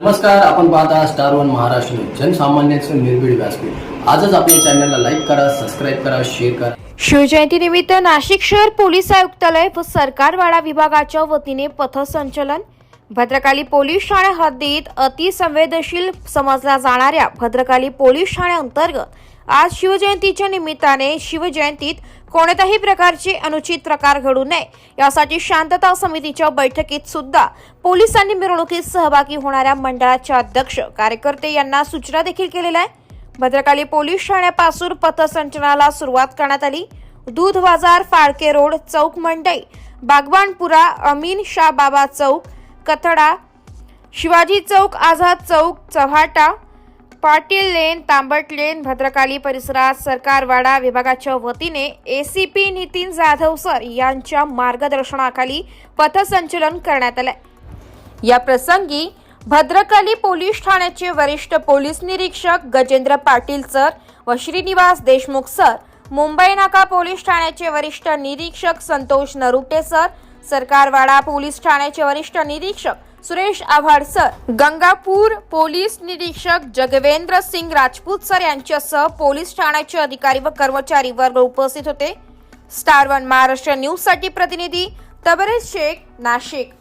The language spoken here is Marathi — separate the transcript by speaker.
Speaker 1: नमस्कार आपण पाहता स्टार वन महाराष्ट्र जनसामान्यांचं निर्भीड व्यासपीठ. आजच आपल्या चॅनलला लाईक करा सबस्क्राईब करा शेअर करा.
Speaker 2: शिवजयंती निमित्त नाशिक शहर पोलीस आयुक्तालय व सरकारवाडा विभागाच्या वतीने पथसंचलन. भद्रकाली पोलीस ठाणे हद्दीत अतिसंवेदनशील समजल्या जाणाऱ्या भद्रकाली पोलीस ठाणे अंतर्गत आज शिवजयंतीच्या निमित्ताने शिवजयंतीत कोणत्याही प्रकारचे अनुचित प्रकार घडू नये. यासाठी शांतता समितीच्या बैठकीत सुद्धा पोलिसांनी मिरवणुकीत सहभागी होणाऱ्या मंडळाचे अध्यक्ष कार्यकर्ते यांना सूचना देखील केलेल्या आहे भद्रकाली पोलीस ठाण्यापासून पथसंचलनाला सुरुवात करण्यात आली. दूध बाजार फाळके रोड चौक मंडई बागवानपुरा अमीन शाह बाबा चौक कथडा शिवाजी चौक आझाद चौक चव्हाटा पाटील लेन तांबट लेन भद्रकाली परिसरात सरकारवाडा विभागाच्या वतीने एसीपी नितीन जाधव सर यांच्या मार्गदर्शनाखाली पथसंचलन करण्यात आलं या प्रसंगी भद्रकाली पोलीस ठाण्याचे वरिष्ठ पोलीस निरीक्षक गजेंद्र पाटील सर व श्रीनिवास देशमुख सर मुंबई नाका पोलीस ठाण्याचे वरिष्ठ निरीक्षक संतोष नरुटे सर सरकारवाडा पोलीस ठाण्याचे वरिष्ठ निरीक्षक सुरेश आव्हाड सर गंगापूर पोलीस निरीक्षक जगवेंद्र सिंग राजपूत सर यांच्यासह पोलीस ठाण्याचे अधिकारी व कर्मचारी वर्ग उपस्थित होते. स्टार वन महाराष्ट्र न्यूजसाठी प्रतिनिधी तबरेज शेख नाशिक.